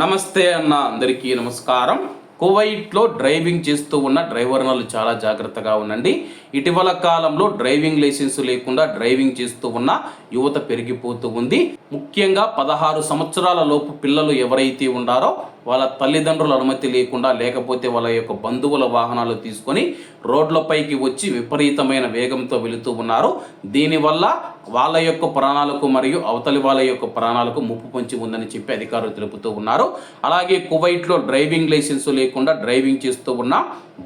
నమస్తే అన్న అందరికీ నమస్కారం. కువైట్లో డ్రైవింగ్ చేస్తూ ఉన్న డ్రైవర్నలు చాలా జాగ్రత్తగా ఉండండి. ఇటీవల కాలంలో డ్రైవింగ్ లైసెన్స్ లేకుండా డ్రైవింగ్ చేస్తూ ఉన్న యువత పెరిగిపోతూ ఉంది. ముఖ్యంగా పదహారు సంవత్సరాల లోపు పిల్లలు ఎవరైతే ఉండారో వాళ్ళ తల్లిదండ్రుల అనుమతి లేకుండా లేకపోతే వాళ్ళ యొక్క బంధువుల వాహనాలు తీసుకొని రోడ్లపైకి వచ్చి విపరీతమైన వేగంతో వెళుతూ ఉన్నారు. దీనివల్ల వాళ్ళ యొక్క ప్రాణాలకు మరియు అవతలి వాళ్ళ యొక్క ప్రాణాలకు ముప్పు పొంచి ఉందని చెప్పి అధికారులు తెలుపుతూ ఉన్నారు. అలాగే కువైట్లో డ్రైవింగ్ లైసెన్స్ లేకుండా డ్రైవింగ్ చేస్తూ ఉన్న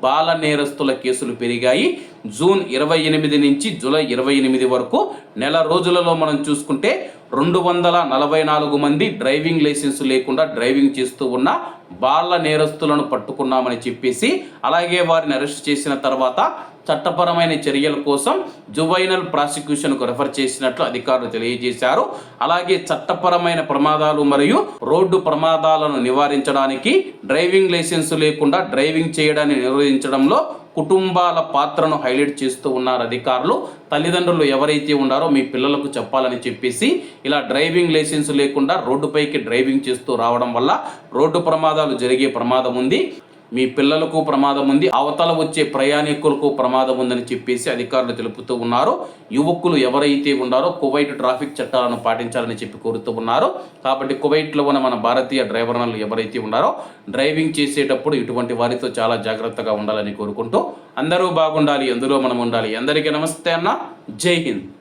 బాల నేరస్తుల కేసులు పెరిగాయి. జూన్ ఇరవై ఎనిమిది నుంచి జూలై ఇరవై ఎనిమిది వరకు నెల రోజులలో మనం చూసుకుంటే రెండు వందల నలభై నాలుగు మంది డ్రైవింగ్ లైసెన్స్ లేకుండా డ్రైవింగ్ చేస్తూ ఉన్న బాల నేరస్తులను పట్టుకున్నామని చెప్పేసి అలాగే వారిని అరెస్ట్ చేసిన తర్వాత చట్టపరమైన చర్యల కోసం జువైనల్ ప్రాసిక్యూషన్కు రెఫర్ చేసినట్లు అధికారులు తెలియజేశారు. అలాగే చట్టపరమైన ప్రమాదాలు మరియు రోడ్డు ప్రమాదాలను నివారించడానికి డ్రైవింగ్ లైసెన్స్ లేకుండా డ్రైవింగ్ చేయడాన్ని నిర్వహించడంలో కుటుంబాల పాత్రను హైలైట్ చేస్తూ ఉన్నారు అధికారులు. తల్లిదండ్రులు ఎవరైతే ఉన్నారో మీ పిల్లలకు చెప్పాలని చెప్పేసి ఇలా డ్రైవింగ్ లైసెన్స్ లేకుండా రోడ్డుపైకి డ్రైవింగ్ చేస్తూ రావడం వల్ల రోడ్డు ప్రమాదాలు జరిగే ప్రమాదం ఉంది. మీ పిల్లలకు ప్రమాదం ఉంది అవతల వచ్చే ప్రయాణికులకు ప్రమాదం ఉందని చెప్పేసి అధికారులు తెలుపుతూ ఉన్నారు. యువకులు ఎవరైతే ఉన్నారో కువైట్ ట్రాఫిక్ చట్టాలను పాటించాలని చెప్పి కోరుతూ ఉన్నారు. కాబట్టి కువైట్లో ఉన్న మన భారతీయ డ్రైవర్లు ఎవరైతే ఉన్నారో డ్రైవింగ్ చేసేటప్పుడు ఇటువంటి వారితో చాలా జాగ్రత్తగా ఉండాలని కోరుకుంటూ అందరూ బాగుండాలి ఎందులో మనం ఉండాలి. అందరికీ నమస్తే అన్న. జై హింద్.